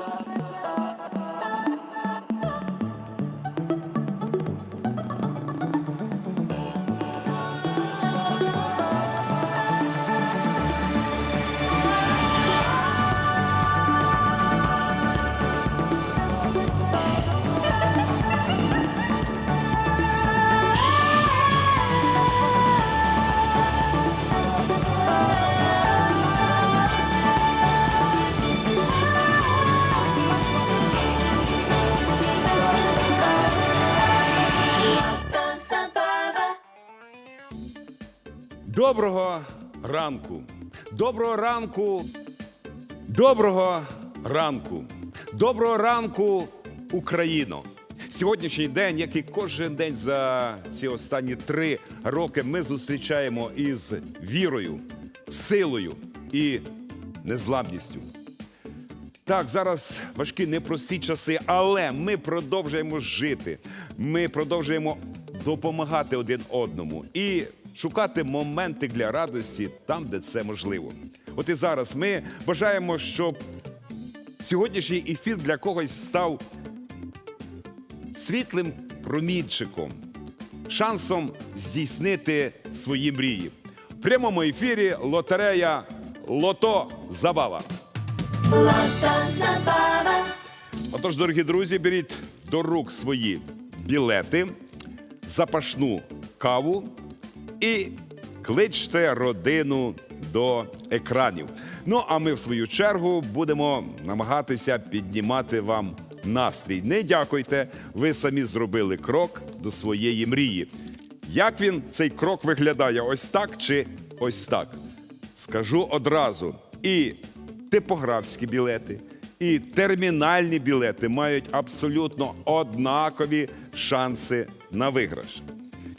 sa sa sa. Доброго ранку. Доброго ранку. Доброго ранку. Доброго ранку, Україно. Сьогоднішній день, як і кожен день за ці останні три роки, ми зустрічаємо із вірою, силою і незламністю. Так, зараз важкі непрості часи, але ми продовжуємо жити. Ми продовжуємо допомагати один одному і шукати моменти для радості там, де це можливо. От і зараз ми бажаємо, щоб сьогоднішній ефір для когось став світлим промінчиком, шансом здійснити свої мрії. В прямому ефірі лотерея Лото Забава. Лото Забава. Отож, дорогі друзі, беріть до рук свої білети, запашну каву і кличте родину до екранів. Ну а ми, в свою чергу, будемо намагатися піднімати вам настрій. Не дякуйте, ви самі зробили крок до своєї мрії. Як він цей крок виглядає? Ось так чи ось так? Скажу одразу. І типографські білети, і термінальні білети мають абсолютно однакові шанси на виграш.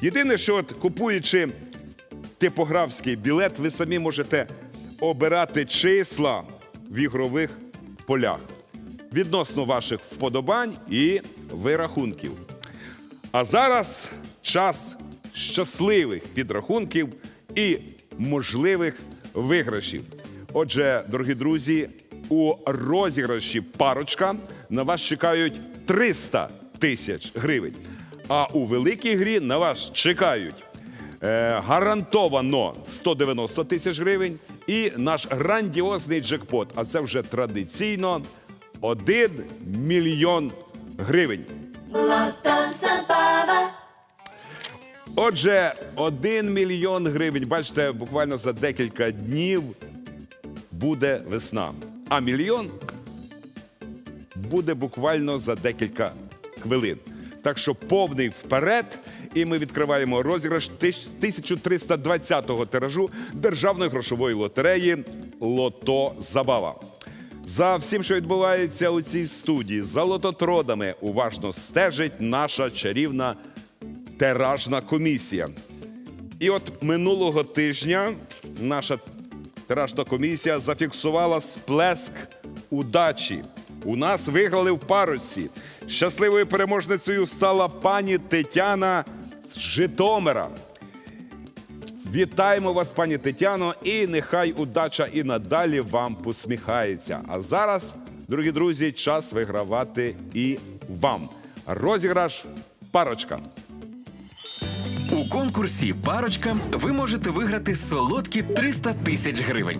Єдине, що от, купуючи типографський білет, ви самі можете обирати числа в ігрових полях відносно ваших вподобань і вирахунків. А зараз час щасливих підрахунків і можливих виграшів. Отже, дорогі друзі, у розіграші парочка на вас чекають 300 тисяч гривень. А у великій грі на вас чекають е, гарантовано 190 тисяч гривень і наш грандіозний джекпот. А це вже традиційно 1 мільйон гривень. Отже, 1 мільйон гривень. Бачите, буквально за декілька днів буде весна. А мільйон буде буквально за декілька хвилин. Так що повний вперед, і ми відкриваємо розіграш 1320-го тиражу державної грошової лотереї Лото Забава. За всім, що відбувається у цій студії, за лототродами уважно стежить наша чарівна тиражна комісія. І от минулого тижня наша тиражна комісія зафіксувала сплеск удачі. У нас виграли в парочці. Щасливою переможницею стала пані Тетяна з Житомира. Вітаємо вас, пані Тетяно, і нехай удача і надалі вам посміхається. А зараз, дорогі друзі, час вигравати і вам. Розіграш парочка. У конкурсі Парочка ви можете виграти солодкі 300 тисяч гривень.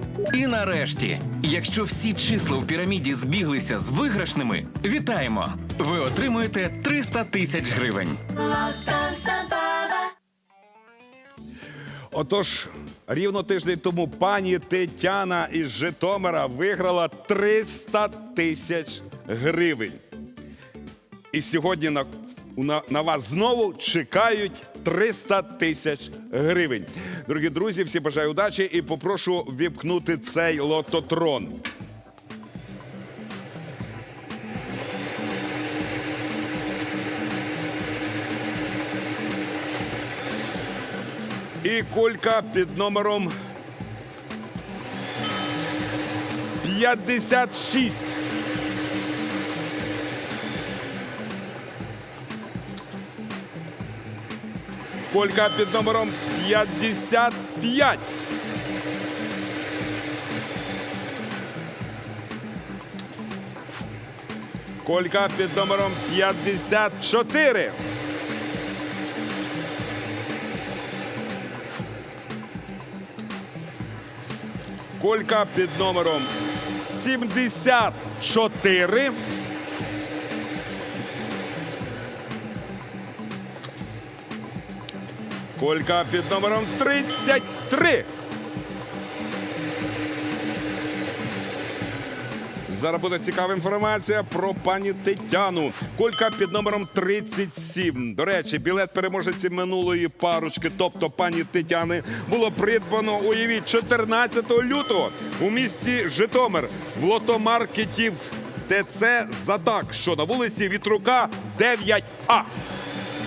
І нарешті, якщо всі числа у піраміді збіглися з виграшними, вітаємо! Ви отримуєте 300 тисяч гривень. Отож, рівно тиждень тому пані Тетяна із Житомира виграла 300 тисяч гривень. І сьогодні на на, вас знову чекають 300 тисяч гривень. Дорогі друзі, всі бажаю удачі і попрошу віпкнути цей лототрон. І кулька під номером 56. Колька під номером 55. Колька під номером 54. Колька під номером 74. Колька під номером 33. Зараз буде цікава інформація про пані Тетяну. Колька під номером 37. До речі, білет переможеці минулої парочки, тобто пані Тетяни, було придбано, уявіть, 14 лютого у місті Житомир в лотомаркеті ТЦ Задак, що на вулиці Вітрука 9А.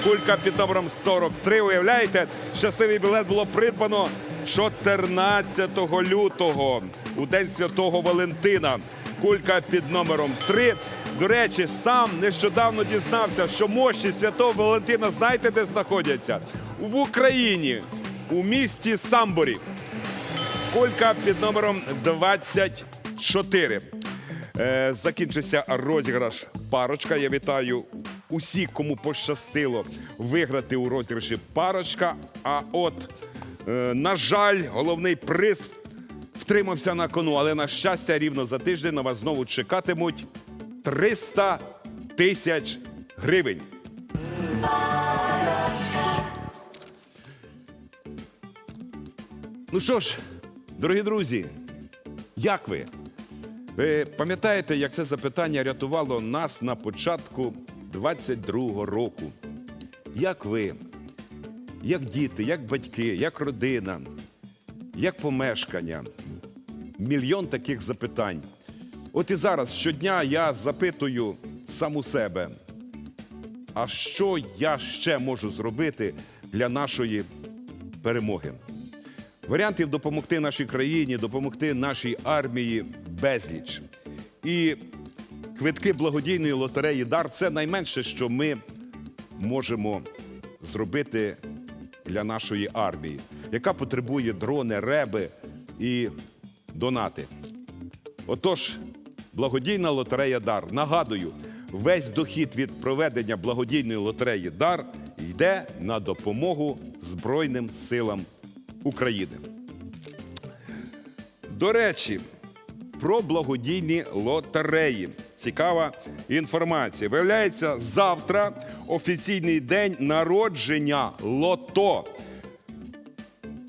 Кулька під номером 43. Уявляєте, щасливий білет було придбано 14 лютого у день святого Валентина. Кулька під номером 3. До речі, сам нещодавно дізнався, що мощі святого Валентина знаєте, де знаходяться? В Україні, у місті Самборі. Колька під номером 24. Е, закінчився розіграш парочка. Я вітаю усіх, кому пощастило виграти у розіграші парочка. А от, е, на жаль, головний приз втримався на кону, але на щастя, рівно за тиждень на вас знову чекатимуть 300 тисяч гривень. Ну що ж, дорогі друзі, як ви? Ви пам'ятаєте, як це запитання рятувало нас на початку 22-го року? Як ви, як діти, як батьки, як родина, як помешкання? Мільйон таких запитань. От і зараз щодня я запитую сам у себе, а що я ще можу зробити для нашої перемоги? Варіантів допомогти нашій країні, допомогти нашій армії безліч. І квитки благодійної лотереї Дар це найменше, що ми можемо зробити для нашої армії, яка потребує дрони, реби і донати. Отож, благодійна лотерея Дар. Нагадую, весь дохід від проведення благодійної лотереї Дар йде на допомогу Збройним силам України. До речі, про благодійні лотереї. Цікава інформація. Виявляється, завтра офіційний день народження лото.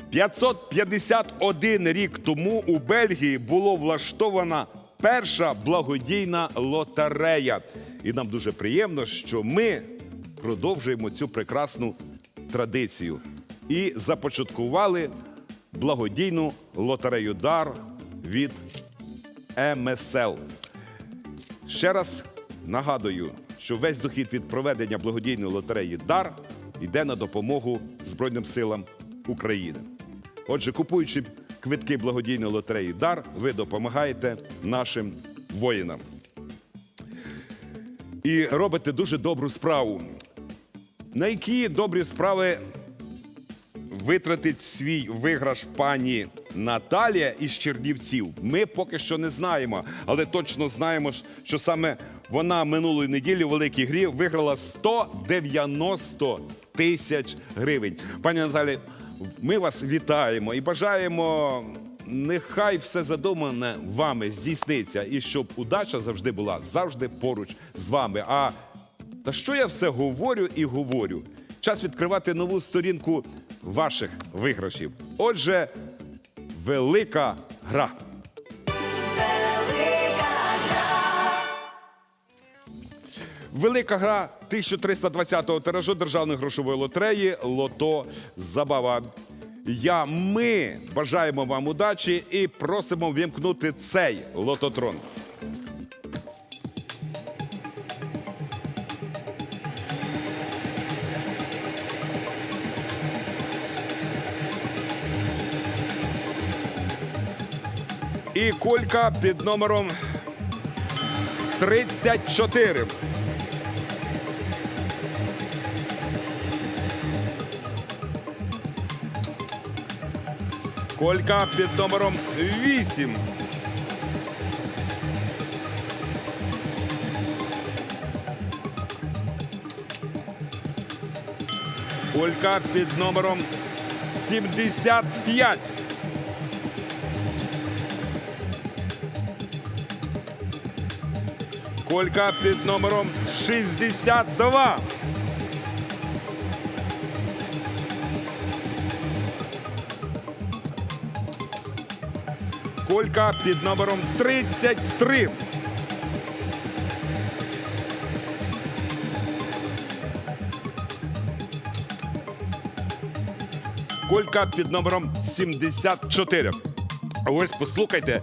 551 рік тому у Бельгії було влаштована перша благодійна лотерея. І нам дуже приємно, що ми продовжуємо цю прекрасну традицію і започаткували благодійну лотерею Дар від МСЛ. Ще раз нагадую, що весь дохід від проведення благодійної лотереї Дар йде на допомогу Збройним силам України. Отже, купуючи квитки благодійної лотереї Дар, ви допомагаєте нашим воїнам. І робите дуже добру справу. На які добрі справи витратить свій виграш пані Наталія із Чернівців. Ми поки що не знаємо, але точно знаємо, що саме вона минулої неділі у великій грі виграла 190 тисяч гривень. Пані Наталі, ми вас вітаємо і бажаємо. Нехай все задумане вами здійсниться, і щоб удача завжди була завжди поруч з вами. А та що я все говорю і говорю? Час відкривати нову сторінку ваших виграшів. Отже, велика гра. Велика гра 1320-го тиражу державної грошової лотереї Лото Забава. Я, ми бажаємо вам удачі і просимо вімкнути цей лототрон. І кулька під номером 34. Колька під номером 8. Колька під номером 75. Колька під номером 62. Колька під номером 33. Колька під номером 74. А ось послухайте,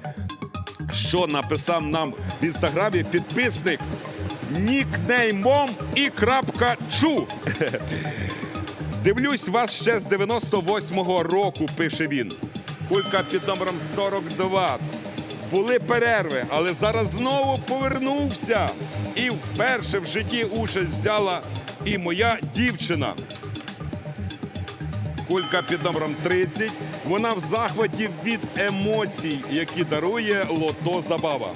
що написав нам в інстаграмі підписник нікнеймом і крапка чу. Дивлюсь вас ще з 98-го року, пише він. Кулька під номером 42. Були перерви, але зараз знову повернувся. І вперше в житті участь взяла і моя дівчина. Кулька під номером 30. Вона в захваті від емоцій, які дарує лото забава.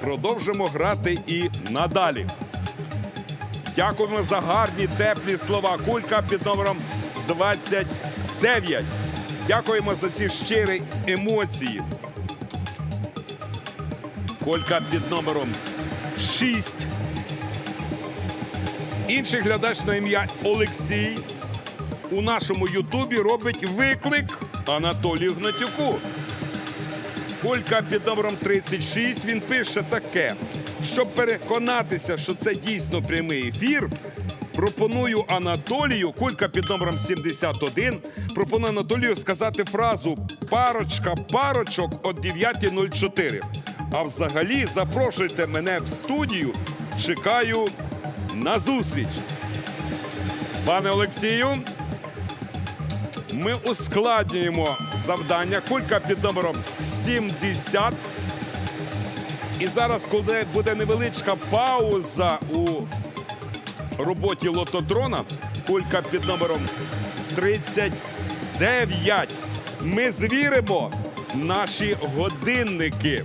Продовжимо грати і надалі. Дякуємо за гарні теплі слова. Кулька під номером 29. Дякуємо за ці щирі емоції. Колька під номером 6. Інший глядач на ім'я Олексій у нашому Ютубі робить виклик Анатолію Гнатюку. Колька під номером 36 він пише таке: щоб переконатися, що це дійсно прямий ефір. Пропоную Анатолію, кулька під номером 71. Пропоную Анатолію сказати фразу парочка парочок о 9.04. А взагалі запрошуйте мене в студію. Чекаю на зустріч. Пане Олексію, ми ускладнюємо завдання. Кулька під номером 70. І зараз, коли буде невеличка пауза у роботі лототрона, кулька під номером 39. Ми звіримо наші годинники.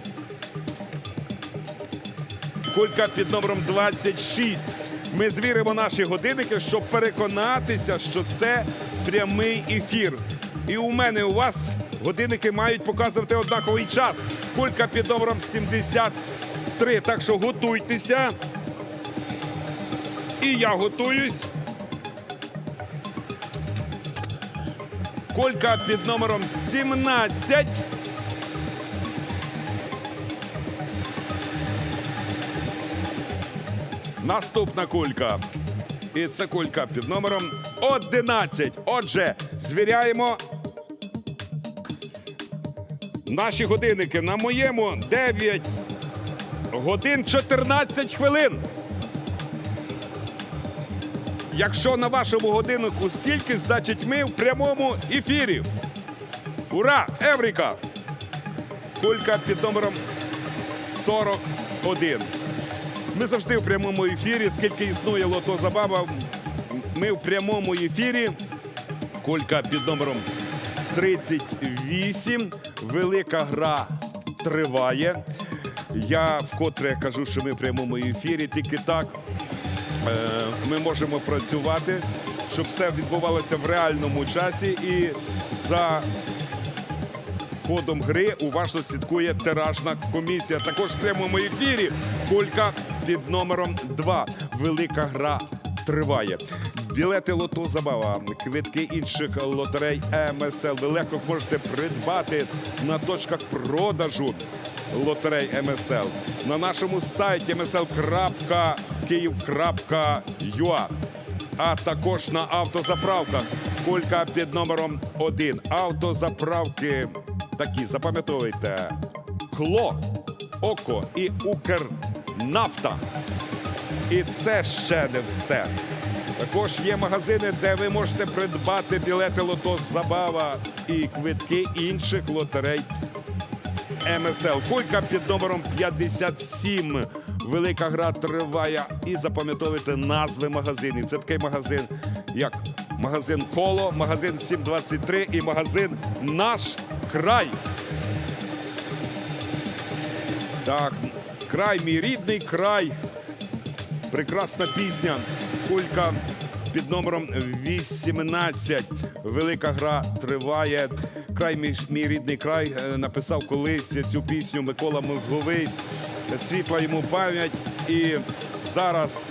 Кулька під номером 26. Ми звіримо наші годинники, щоб переконатися, що це прямий ефір. І у мене у вас годинники мають показувати однаковий час. Кулька під номером 73. Так що готуйтеся. І я готуюсь. Колька під номером 17. Наступна кулька. І це кулька під номером 11. Отже, звіряємо наші годинники. На моєму 9 годин 14 хвилин. Якщо на вашому годиннику стільки, значить ми в прямому ефірі. Ура! Еврика! Кулька під номером 41. Ми завжди в прямому ефірі. Скільки існує лото забава, ми в прямому ефірі. Колька під номером 38. Велика гра триває. Я вкотре кажу, що ми в прямому ефірі. Тільки так е, ми можемо працювати, щоб все відбувалося в реальному часі і за ходом гри уважно слідкує тиражна комісія. Також в прямому ефірі кулька під номером 2. Велика гра триває. Білети лото забава, квитки інших лотерей МСЛ. Ви легко зможете придбати на точках продажу лотерей МСЛ на нашому сайті Київ.юа, а також на автозаправках. Колька під номером 1. Автозаправки такі, запам'ятовуйте. Кло, Око і Укрнафта. І це ще не все. Також є магазини, де ви можете придбати білети Лото Забава і квитки інших лотерей МСЛ. Колька під номером 57. Велика гра триває. І запам'ятовуйте назви магазинів. Це такий магазин, як магазин Коло, магазин 723 і магазин Наш край. Так, край, мій рідний край. Прекрасна пісня. Кулька під номером 18. Велика гра триває. Край мій, мій рідний край е, написав колись цю пісню Микола Мозговий. Світла йому пам'ять. І зараз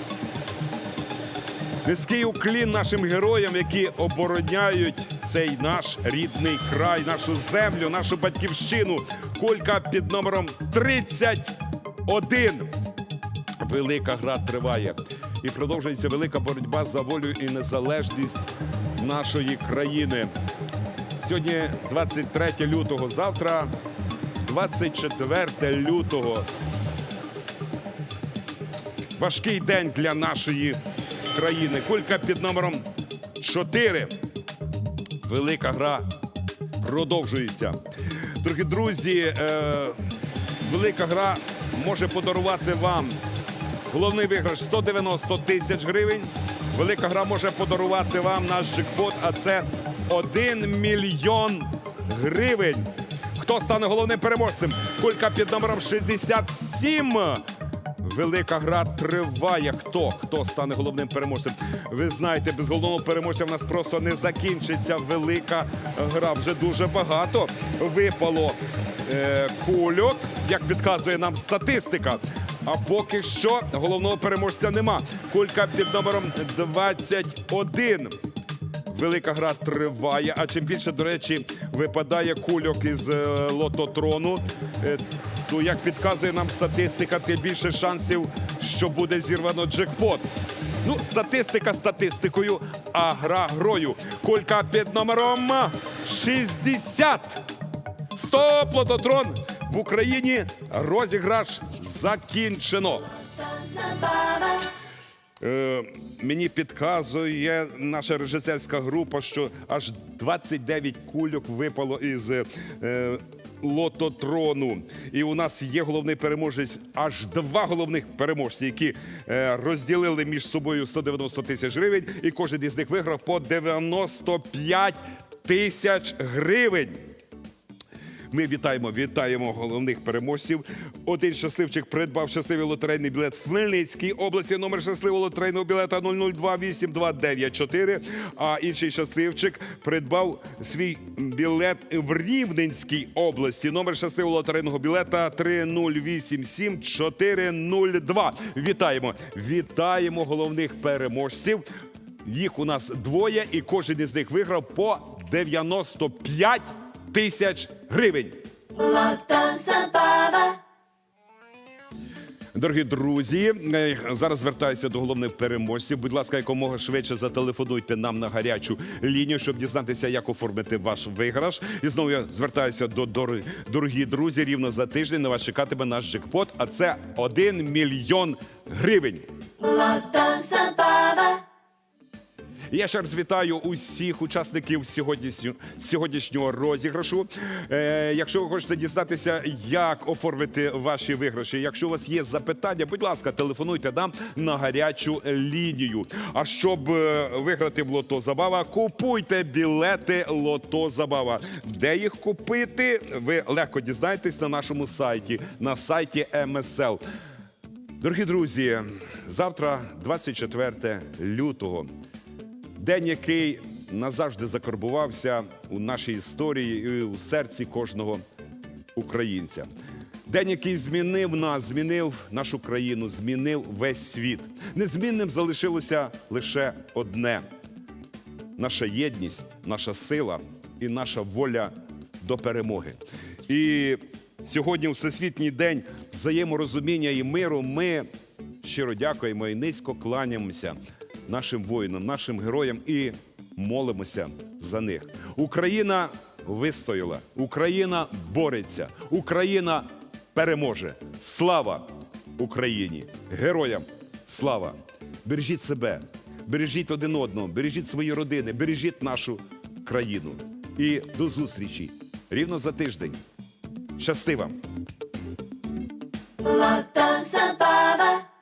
низький уклін нашим героям, які обороняють цей наш рідний край, нашу землю, нашу батьківщину. Кулька під номером 31. Велика гра триває. І продовжується велика боротьба за волю і незалежність нашої країни. Сьогодні 23 лютого, завтра 24 лютого. Важкий день для нашої країни. Кулька під номером 4. Велика гра продовжується. Дорогі друзі, е, велика гра може подарувати вам головний виграш 190 тисяч гривень. Велика гра може подарувати вам наш джекпот, а це 1 мільйон гривень. Хто стане головним переможцем? Кулька під номером 67. Велика гра триває. Хто? Хто стане головним переможцем? Ви знаєте, без головного переможця в нас просто не закінчиться велика гра. Вже дуже багато випало е, кульок, як підказує нам статистика. А поки що головного переможця нема. Кулька під номером 21. Велика гра триває. А чим більше, до речі, випадає кульок із е, лототрону, е, то як підказує нам статистика, тим більше шансів, що буде зірвано джекпот. Ну, статистика статистикою, а гра грою. Кулька під номером 60. Стоп, лототрон! В Україні розіграш закінчено. Е, мені підказує наша режисерська група, що аж 29 кульок випало із е, лототрону. І у нас є головний переможець, аж два головних переможці, які е, розділили між собою 190 тисяч гривень, і кожен із них виграв по 95 тисяч гривень. Ми вітаємо, вітаємо головних переможців. Один щасливчик придбав щасливий лотерейний білет в Хмельницькій області. Номер щасливого лотерейного білета 0028294. А інший щасливчик придбав свій білет в Рівненській області. Номер щасливого лотерейного білета 3087402. Вітаємо! Вітаємо головних переможців. Їх у нас двоє, і кожен із них виграв по 95 тисяч гривень. Забава. Дорогі друзі, е, зараз звертаюся до головних переможців. Будь ласка, якомога швидше зателефонуйте нам на гарячу лінію, щоб дізнатися, як оформити ваш виграш. І знову я звертаюся до дор- дорогі друзі. Рівно за тиждень на вас чекатиме наш джекпот, а це 1 мільйон гривень. Лото Забава. Я ще раз вітаю усіх учасників сьогоднішнього, розіграшу. Е, якщо ви хочете дізнатися, як оформити ваші виграші, якщо у вас є запитання, будь ласка, телефонуйте нам на гарячу лінію. А щоб е, виграти в лото забава, купуйте білети Лото Забава. Де їх купити? Ви легко дізнаєтесь на нашому сайті, на сайті МСЛ. Дорогі друзі, завтра, 24 лютого. День, який назавжди закарбувався у нашій історії і у серці кожного українця. День, який змінив нас, змінив нашу країну, змінив весь світ. Незмінним залишилося лише одне: наша єдність, наша сила і наша воля до перемоги. І сьогодні, у Всесвітній день взаєморозуміння і миру, ми щиро дякуємо і низько кланяємося нашим воїнам, нашим героям і молимося за них. Україна вистояла, Україна бореться, Україна переможе. Слава Україні! Героям слава! Бережіть себе, бережіть один одного, бережіть свої родини, бережіть нашу країну. І до зустрічі рівно за тиждень. Щасти вам! Danza bava.